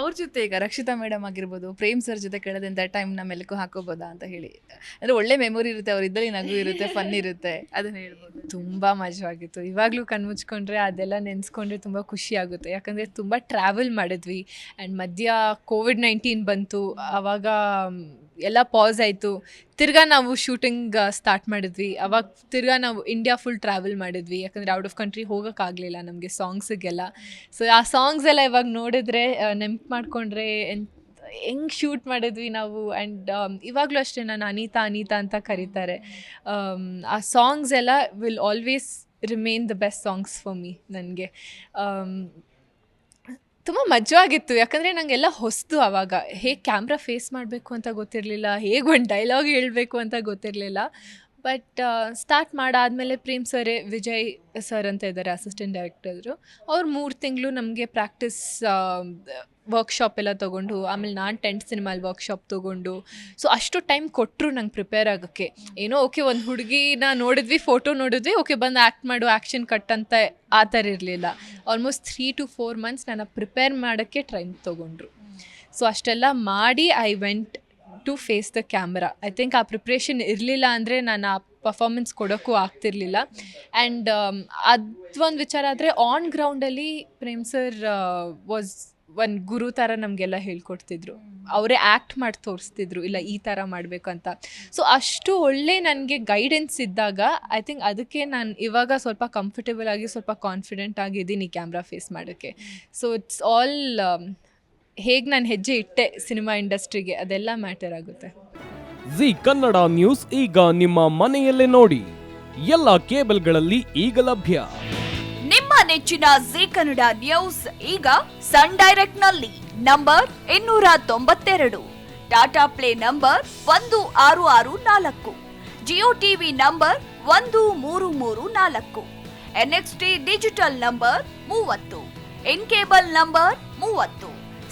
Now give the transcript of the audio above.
ಅವ್ರ ಜೊತೆ ಈಗ ರಕ್ಷಿತಾ ಮೇಡಮ್ ಆಗಿರ್ಬೋದು, ಪ್ರೇಮ್ ಸರ್ ಜೊತೆ ಕಳೆದಂಥ ಟೈಮ್ ನಮ್ಮೆಲ್ಲಕ್ಕೂ ಹಾಕೋಬೋದಾ ಅಂತ ಹೇಳಿ. ಅಂದರೆ ಒಳ್ಳೆ ಮೆಮೊರಿ ಇರುತ್ತೆ, ಅವ್ರ ಇದ್ದಲ್ಲಿ ನಗು ಇರುತ್ತೆ ಫನ್ ಇರುತ್ತೆ, ಅದನ್ನ ಹೇಳ್ಬೋದು. ತುಂಬ ಮಜವಾಗಿತ್ತು. ಇವಾಗಲೂ ಕಣ್ಮುಚ್ಕೊಂಡ್ರೆ ಅದೆಲ್ಲ ನೆನೆಸ್ಕೊಂಡ್ರೆ ತುಂಬ ಖುಷಿ ಆಗುತ್ತೆ. ಯಾಕಂದರೆ ತುಂಬ ಟ್ರಾವೆಲ್ ಮಾಡಿದ್ವಿ. ಆ್ಯಂಡ್ ಮಧ್ಯ ಕೋವಿಡ್ ನೈನ್ಟೀನ್ ಬಂತು, ಆವಾಗ ಎಲ್ಲ ಪಾಸ್ ಆಯಿತು. ತಿರ್ಗಾ ನಾವು ಶೂಟಿಂಗ್ ಸ್ಟಾರ್ಟ್ ಮಾಡಿದ್ವಿ. ಅವಾಗ ತಿರ್ಗಾ ನಾವು ಇಂಡಿಯಾ ಫುಲ್ ಟ್ರಾವೆಲ್ ಮಾಡಿದ್ವಿ. ಯಾಕಂದರೆ ಔಟ್ ಆಫ್ ಕಂಟ್ರಿ ಹೋಗೋಕ್ಕಾಗಲಿಲ್ಲ ನಮಗೆ ಸಾಂಗ್ಸಿಗೆಲ್ಲ ಸೊ ಆ ಸಾಂಗ್ಸ್ ಎಲ್ಲ ಇವಾಗ ನೋಡಿದ್ರೆ ನೆನ್ಪು ಮಾಡಿಕೊಂಡ್ರೆ ಹೆಂಗೆ ಶೂಟ್ ಮಾಡಿದ್ವಿ ನಾವು ಆ್ಯಂಡ್ ಇವಾಗಲೂ ಅಷ್ಟೇ ನಾನು ಅನೀತಾ ಅನೀತಾ ಅಂತ ಕರೀತಾರೆ. ಆ ಸಾಂಗ್ಸ್ ಎಲ್ಲ will always remain the best songs for me ನನಗೆ. ತುಂಬ ಮಜವಾಗಿತ್ತು. ಯಾಕಂದರೆ ನನಗೆಲ್ಲ ಹೊಸ್ತು ಆವಾಗ ಹೇಗೆ ಕ್ಯಾಮ್ರಾ ಫೇಸ್ ಮಾಡಬೇಕು ಅಂತ ಗೊತ್ತಿರಲಿಲ್ಲ, ಹೇಗೆ ಒಂದು ಡೈಲಾಗ್ ಹೇಳಬೇಕು ಅಂತ ಗೊತ್ತಿರಲಿಲ್ಲ. ಬಟ್ ಸ್ಟಾರ್ಟ್ ಮಾಡಾದಮೇಲೆ ಪ್ರೇಮ್ ಸರೇ ವಿಜಯ್ ಸರ್ ಅಂತ ಇದ್ದಾರೆ ಅಸಿಸ್ಟೆಂಟ್ ಡೈರೆಕ್ಟರು ಅವ್ರು ಮೂರು ತಿಂಗಳು ನಮಗೆ ಪ್ರಾಕ್ಟೀಸ್ ವರ್ಕ್ಶಾಪ್ ಎಲ್ಲ ತೊಗೊಂಡು, ಆಮೇಲೆ ನಾನು ಟೆಂಟ್ ಸಿನಿಮಾಲಿ ವರ್ಕ್ಶಾಪ್ ತೊಗೊಂಡು. ಸೊ ಅಷ್ಟು ಟೈಮ್ ಕೊಟ್ಟರು ನಂಗೆ ಪ್ರಿಪೇರ್ ಆಗೋಕ್ಕೆ. ಏನೋ ಓಕೆ ಒಂದು ಹುಡುಗಿನ ನೋಡಿದ್ವಿ ಫೋಟೋ ನೋಡಿದ್ವಿ ಓಕೆ ಬಂದು ಆ್ಯಕ್ಟ್ ಮಾಡು ಆ್ಯಕ್ಷನ್ ಕಟ್ ಅಂತ ಆ ಥರ ಇರಲಿಲ್ಲ. Almost three to four months ನಾನು ಪ್ರಿಪೇರ್ ಮಾಡೋಕ್ಕೆ ಟ್ರೈಮ್ ತೊಗೊಂಡ್ರು. ಸೊ ಅಷ್ಟೆಲ್ಲ ಮಾಡಿ I went to face the camera. I think ಆ ಪ್ರಿಪ್ರೇಷನ್ ಇರಲಿಲ್ಲ ಅಂದರೆ ನಾನು ಆ ಪರ್ಫಾರ್ಮೆನ್ಸ್ ಕೊಡೋಕ್ಕೂ ಆಗ್ತಿರ್ಲಿಲ್ಲ. ಆ್ಯಂಡ್ ಅದೊಂದು ವಿಚಾರ ಆದರೆ ಆನ್ ಗ್ರೌಂಡಲ್ಲಿ ಪ್ರೇಮ್ ಸರ್ ವಾಸ್ ಒಂದು ಗುರು ಥರ ನಮಗೆಲ್ಲ ಹೇಳ್ಕೊಡ್ತಿದ್ರು. ಅವರೇ ಆ್ಯಕ್ಟ್ ಮಾಡಿ ತೋರಿಸ್ತಿದ್ರು. ಇಲ್ಲ, ಈ ಥರ ಮಾಡಬೇಕು ಅಂತ. ಸೊ ಅಷ್ಟು ಒಳ್ಳೆ ನನಗೆ ಗೈಡೆನ್ಸ್ ಇದ್ದಾಗ ಐ ಥಿಂಕ್ ಅದಕ್ಕೆ ನಾನು ಇವಾಗ ಸ್ವಲ್ಪ ಕಂಫರ್ಟೇಬಲ್ ಆಗಿ ಸ್ವಲ್ಪ ಕಾನ್ಫಿಡೆಂಟ್ ಆಗಿದ್ದೀನಿ ಕ್ಯಾಮ್ರಾ ಫೇಸ್ ಮಾಡೋಕ್ಕೆ. ಸೊ ಇಟ್ಸ್ ಆಲ್ ಹೇಗೆ ನಾನು ಹೆಜ್ಜೆ ಇಟ್ಟೆ ಸಿನಿಮಾ ಇಂಡಸ್ಟ್ರಿಗೆ ಅದೆಲ್ಲ ಮ್ಯಾಟರ್ ಆಗುತ್ತೆ. ಜಿ ಕನ್ನಡ ನ್ಯೂಸ್ ಈಗ ನಿಮ್ಮ ಮನೆಯಲ್ಲೇ ನೋಡಿ. ಎಲ್ಲ ಕೇಬಲ್ಗಳಲ್ಲಿ ಈಗ ಲಭ್ಯ. ನಿಮ್ಮ ನೆಚ್ಚಿನ ಜಿ ಕನ್ನಡ ನ್ಯೂಸ್ ಈಗ ಸನ್ ಡೈರೆಕ್ಟ್ನಲ್ಲಿ ನಂಬರ್ ಇನ್ನೂರ ತೊಂಬತ್ತೆರಡು. ಟಾಟಾ ಪ್ಲೇ ನಂಬರ್ ಒಂದು ಆರು ಆರು ನಾಲ್ಕು. ಜಿಯೋ ಟಿವಿ ನಂಬರ್ ಒಂದು ಮೂರು ಮೂರು ನಾಲ್ಕು. ಎನ್ಎಕ್ಸ್ಟಿ ಡಿಜಿಟಲ್ ನಂಬರ್ ಮೂವತ್ತು. ಇನ್ ಕೇಬಲ್ ನಂಬರ್ ಮೂವತ್ತು.